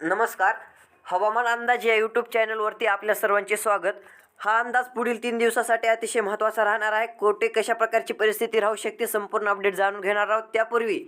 नमस्कार. हवामान अंदाज या यूट्यूब चॅनलवरती आपल्या सर्वांचे स्वागत. हा अंदाज पुढील तीन दिवसासाठी अतिशय महत्त्वाचा राहणार आहे. कोठे कशा प्रकारची परिस्थिती राहू शकते संपूर्ण अपडेट जाणून घेणार आहोत त्यापूर्वी.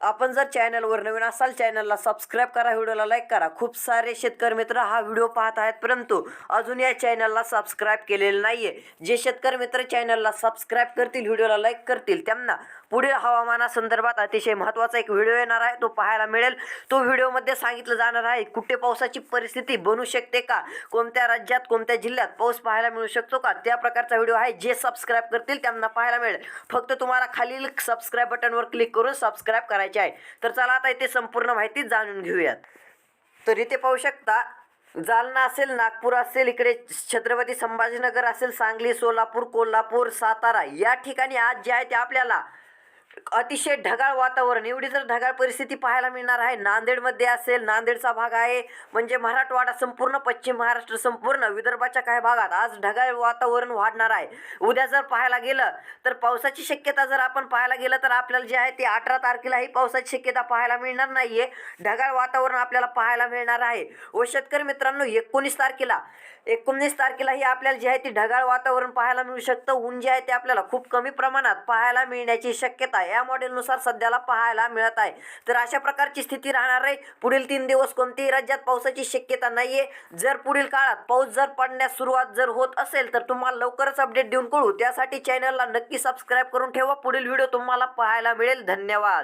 आपण जर चॅनलवर नवीन असाल चॅनलला सबस्क्राईब करा व्हिडिओला लाईक करा. खूप सारे शेतकरी मित्र हा व्हिडिओ पाहत आहेत परंतु अजून या चॅनलला सबस्क्राईब केलेलं नाही आहे जे शेतकरी मित्र चॅनलला सबस्क्राईब करतील व्हिडिओला लाईक करतील त्यांना पुढील हवामानासंदर्भात अतिशय महत्त्वाचा एक व्हिडिओ येणार आहे. तो पाहायला मिळेल. तो व्हिडिओमध्ये सांगितलं जाणार आहे कुठे पावसाची परिस्थिती बनू शकते का? कोणत्या राज्यात कोणत्या जिल्ह्यात पाऊस पाहायला मिळू शकतो का? त्या प्रकारचा व्हिडिओ आहे जे सबस्क्राईब करतील त्यांना पाहायला मिळेल. फक्त तुम्हाला खालील सबस्क्राईब बटनवर क्लिक करून सबस्क्राईब करायचे आहे. तर चला आता इथे संपूर्ण माहिती जाणून घेऊयात. तर इथे पाहू शकता जालना असेल नागपूर असेल इकडे छत्रपती संभाजीनगर असेल सांगली सोलापूर कोल्हापूर सातारा या ठिकाणी आज जे आहे ते आपल्याला अतिशय ढगाळ वातावरण एवढी जर ढगाळ परिस्थिती पाहायला मिळणार आहे नांदेडमध्ये असेल नांदेडचा भाग आहे म्हणजे मराठवाडा संपूर्ण पश्चिम महाराष्ट्र संपूर्ण विदर्भाच्या काही भागात आज ढगाळ वातावरण वाढणार आहे. उद्या जर पाहायला गेलं तर पावसाची शक्यता जर आपण पाहायला गेलं तर आपल्याला जे आहे ते अठरा तारखेला ही पावसाची शक्यता पाहायला मिळणार नाही आहे ढगाळ वातावरण आपल्याला पाहायला मिळणार आहे. व शेतकरी मित्रांनो एकोणीस तारखेला एकोणीस तारखेलाही आपल्याला जे आहे ते ढगाळ वातावरण पाहायला मिळू शकतं. ऊन जे आहे ते आपल्याला खूप कमी प्रमाणात पाहायला मिळण्याची शक्यता या मॉडेलनुसार सध्याला पाहायला मिळत आहे. तर अशा प्रकारची स्थिती राहणार आहे. पुढील तीन दिवस कोणत्याही राज्यात पावसाची शक्यता नाही आहे जर पुढील काळात पाऊस जर पडण्यास सुरुवात जर होत असेल तर तुम्हाला लवकरच अपडेट देऊन कळू. त्यासाठी चॅनलला नक्की सबस्क्राईब करून ठेवा. पुढील व्हिडिओ तुम्हाला पाहायला मिळेल. धन्यवाद.